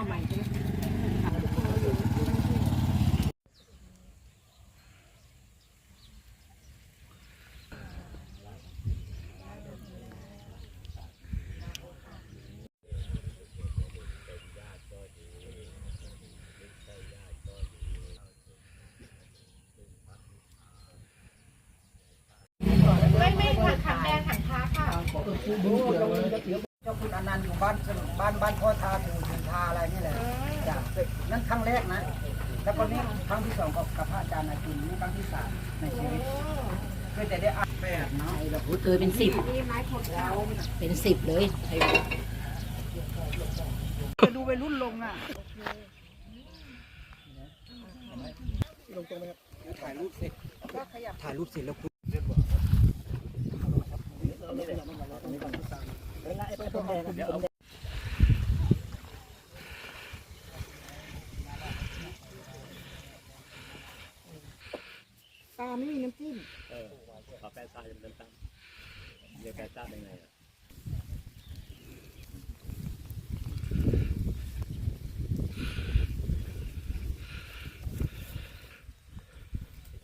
เอาใหม่ใช่ไหมไม่ไม่ถังแดงถังค้าค่ะ ณอนันต์อยู่บ้านบ้านบ้านพ่อทาถึงถึงทาอะไรนี่แหละจ้ะนั่นครั้งแรกนะ แล้วก็นี่ครั้งที่สองกับกับพระอาจารย์นาจินนี่ครั้งที่สามในชีวิตเพื่อจะได้อ่านแปดเนาะโอ้ยเคยเป็นสิบเป็นสิบเลยไอ้จะดูไปรุ่นลงอะลงตรงไหมครับถ่ายรูปเสร็จถ่ายรูปเสร็จแล้วคุณ ปลาไม่มีน้ำจิ้มเออขอแปะซ่าจะเป็นน้ำตาลเดี๋ยวแปะซ่าเป็นไงอะ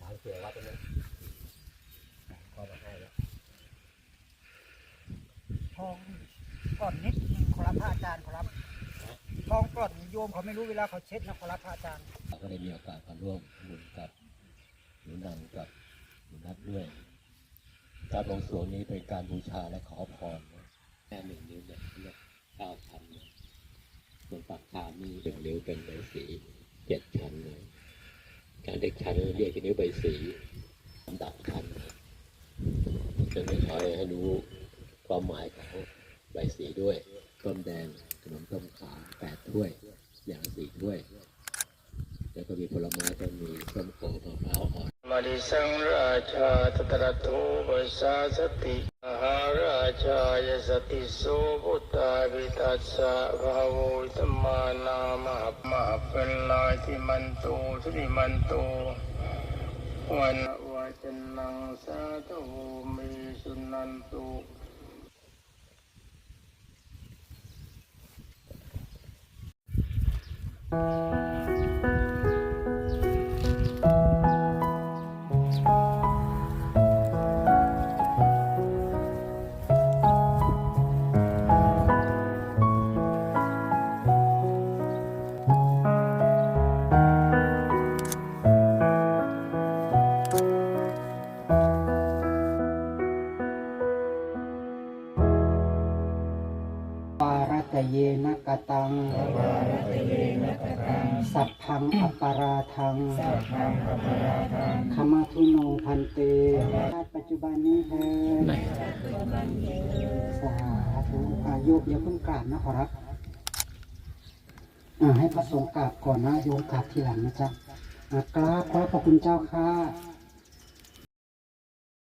ถามเสือว่าตรงนี้ขอมาให้แล้วทอง ก่อนนิดนึงขอรับพระอาจารย์ขอรับทองก่อนโยมเขาไม่รู้เวลาเขาเช็ดนะขอรับพระอาจารย์เราก็ได้มีโอกาสมาร่วมบุญกับหนูนันกับหนูนัดด้วยการบวงสวงนี้เป็นการบูชาและขอพรแค่หนึ่งนิ้วเนี่ยเรียกเก้าชั้นเลยส่วนปากชามนี่หนึ่งนิ้วเป็นใบสีเจ็ดชั้นเลยการเด็กชั้นเรียกนิ้วใบสีลำดับชั้นจะไม่ขอให้รู้ความหมายของ ใบสีด้วยต้มแดงขนมต้มขาวแปดถ้วย อย่างสี่ถ้วย แล้วก็มีผลไม้ก็มีส้มโอมะพร้าวอ่อนมริสังราชาตตระโทปัสสาสติมหาราชายสติโสพุทธาภิตัสสะภาโวตมานามหมหาเป็นลายที่มันโตทุติมันโตวันวาจนังสาธุมีสุนันตุ เยนะกตัง สัพพังอัปปาราทังขมาทุโนพันเตชาติปัจจุบันนี้เธอสาธุอายุอย่าเพิ่งกราบนะขอรับอ่าให้พระสงฆ์กราบก่อนนะโยมกราบทีหลังนะจ๊ะอ่ากราบขอพระคุณเจ้าค่ะ